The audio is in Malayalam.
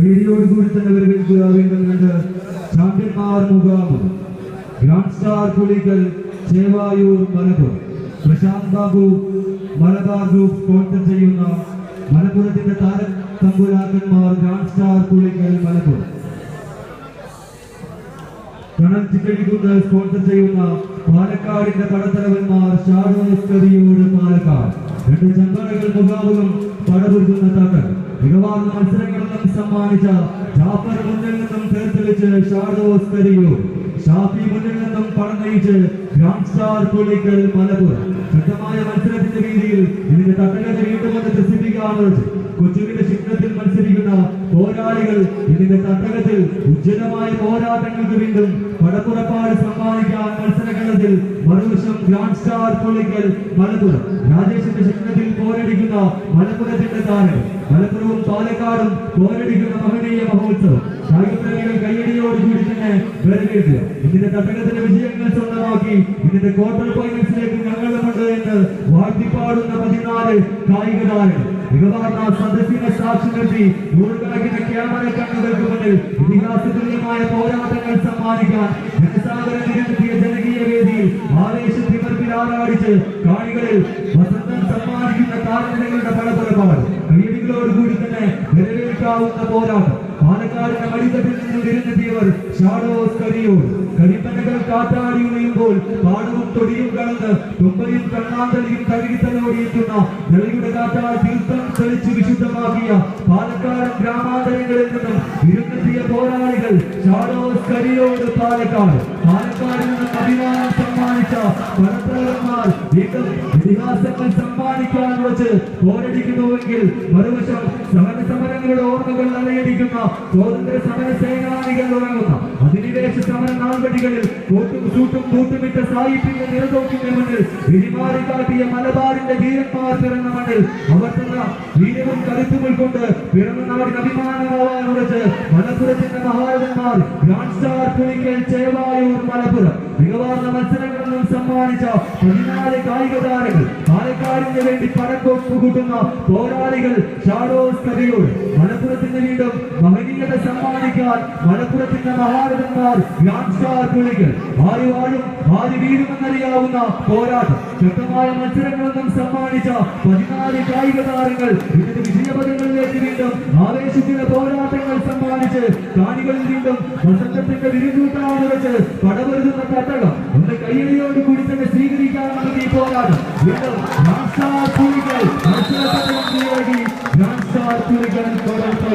കൈയോടുകൂടി തന്നെ വീണ്ടും രണ്ട് ചാമ്പ്യന്മാർ മുഖാമുഖം. ഗ്രാൻഡ് സ്റ്റാർ പുലികൾ ചേവായൂർ മലപ്പുറം. പ്രശാന്ത് ബാബു മലബാർ ഗ്രൂപ്പ് സ്പോൺസർ ചെയ്യുന്ന മലപ്പുറത്തിന്റെ താര തമ്പുരാക്കന്മാർ ഗ്രാൻഡ് സ്റ്റാർ പുലികൾ മലപ്പുറം. കണം ചിറ്റടിക്കുന്ന സ്പോൺസർ ചെയ്യുന്ന പാലക്കാടിന്റെ പടത്തലവന്മാർ ഷാഡോസ് കറിയോട് പാലക്കാട്. രണ്ട് ചങ്ങലകൾ മുഖാമുഖം പടപുരുത്തുന്ന തട്ടൽ മികവാർന്ന മത്സരങ്ങളെല്ലാം സമ്മാനിച്ച ജാഫർ മുന്നിൽ നിന്നും തീർത്തെളിച്ച് ഷാഡോസ് കറിയോട് ഷാഫി മുന്നിൽ നിന്നും ഗ്രാൻഡ് സ്റ്റാർ പുള്ളിക്കൽ മലപ്പുറം. ശക്തമായ മത്സരത്തിന്റെ രീതിയിൽ ഇതിന്റെ തട്ടകത്ത് വീണ്ടും വന്ന് പ്രസിദ്ധിക്കാമെന്ന് കൊച്ചുവിന്റെ ശിഖരത്തിൽ മത്സരിക്കുന്ന പോരാളികൾ ഇതിന്റെ തട്ടകത്തിൽ ഉജ്ജ്വലമായ പോരാട്ടങ്ങൾക്ക് വീണ്ടും പടപ്പുറപ്പാട് സമ്മാനിക്കാൻ മത്സരങ്ങളത്തിൽ മറുവശം ഗ്രാൻഡ് സ്റ്റാർ പുള്ളിക്കൽ മലപ്പുറം രാജേഷിന്റെ ശിഖരത്തിൽ പോരടിക്കുന്ന മലപ്പുറത്തിന്റെ താരങ്ങൾ മലപ്പുറവും പാലക്കാടും പോരടിക്കുന്ന മഹനീയ മഹോത്സവം. കായികപ്രേമികൾ കയ്യടിയോടുകൂടി തന്നെ ഇതിന്റെ തട്ടകത്തിന്റെ വിജയങ്ങൾ സ്വന്തമാക്കി ഇതിന്റെ ക്വാർട്ടർ ഫൈനൽസിലേക്ക് ഞങ്ങളുമുണ്ട് എന്ന് വാഴ്ത്തിപ്പാടുന്ന പതിനാല് കായിക താരങ്ങൾ മികവാർന്ന സദസ്സിനെ സാക്ഷി നിർത്തി നൂറുകണക്കിന് ക്യാമറ കണ്ണുകൾക്ക് മുന്നിൽ ഇതിഹാസതുല്യമായ പോരാട്ടങ്ങൾ സമ്മാനിക്കാൻ ജനസാഗരം നിരത്തിയ ആറാടിച്ച് കാണികളിൽ വസന്തം സമ്മാനിക്കുന്ന താരങ്ങളുടെ പടപ്പുറപ്പാട് കയ്യടികളോടുകൂടി തന്നെ നിലനിൽക്കാവുന്ന പോരാട്ടം. പാലക്കാടിന്റെ മടിത്തട്ടിൽ നിന്ന് വിരുന്നെത്തിയവർ ഷാഡോസ് കരിയോട് കരിപ്പനകൾ കാറ്റാടി ഉണയുമ്പോൾ പാടവും തൊടിയും കടന്ന് തുമ്പയും കണ്ണാന്തലിയും തഴുകിത്തലോടിയെത്തുന്ന വെളിയുടെ കാറ്റാൽ തീർത്ഥം തെളിച്ച് വിശുദ്ധമാക്കിയ പാലക്കാട് ഗ്രാമാന്തരങ്ങളിൽ നിന്നും വിരുന്നെത്തിയ പോരാളികൾ പാലക്കാട്. പാലക്കാട് ഇതിഹാസങ്ങൾ സമ്മാനിക്കാൻ വെച്ച് പോരടിക്കുന്നുവെങ്കിൽ മറുവശം സമര സമരങ്ങളുടെ ഓർമ്മകൾ അലയടിക്കുന്ന സ്വാതന്ത്ര്യ സമര സേനാനികൾ ഉറങ്ങുന്ന അധിനിവേശ സമര നാൾവടികളിൽ കോട്ടും സൂട്ടും കൂട്ടുമിട്ട സാഹിത്യത്തിന്റെ നിറതോക്കിന്റെ മുന്നിൽ വിരിമാറി കാട്ടിയ മലബാറിന്റെ ധീരന്മാർ പിറന്ന മണ്ണിൽ അവർ തന്ന വീരവും കരുത്തും ഉൾക്കൊണ്ട് പിറന്ന നാടിന് അഭിമാനമാവാൻ ഉറച്ച് മലപ്പുറത്തിന്റെ മഹാരഥന്മാർ ഗ്രാൻഡ് സ്റ്റാർ ചേവായൂർ മലപ്പുറം. മികവാർന്ന മത്സരങ്ങളിലും സമ്മാനിച്ച പതിനാല് കായിക താരങ്ങൾ പാലക്കാടിന് വേണ്ടി പടക്കൊപ്പ് കൂട്ടുന്ന പോരാളികൾ ഷാഡോസ് കവിയോട് മലപ്പുറത്തിന് വീണ്ടും മഹനീയത സമ്മാനിക്കാൻ മലപ്പുറത്തിന്റെ മഹാരഥന്മാർ ഗ്രാൻഡ് സ്റ്റാർ വാഴും? ആര് വീഴുമെന്നറിയാവുന്ന പോരാട്ടം ശക്തമായ മത്സരങ്ങളൊന്നും സമ്മാനിച്ച പതിനാല് കായിക താരങ്ങൾ ഇതിന്റെ വിജയപദങ്ങളിലേക്ക് വീണ്ടും ആവേശത്തിന്റെ പോരാട്ടങ്ങൾ സമ്മാനിച്ച് കാണികളിൽ വീണ്ടും വസന്തത്തിന്റെ വിരുദ്ധൂട്ടാണ് വെച്ച് പടവരുതുന്ന തട്ടകം ഒന്ന് കയ്യടിയോട് കൂടി തന്നെ സ്വീകരിക്കാൻ ഈ പോരാട്ടം. വീണ്ടും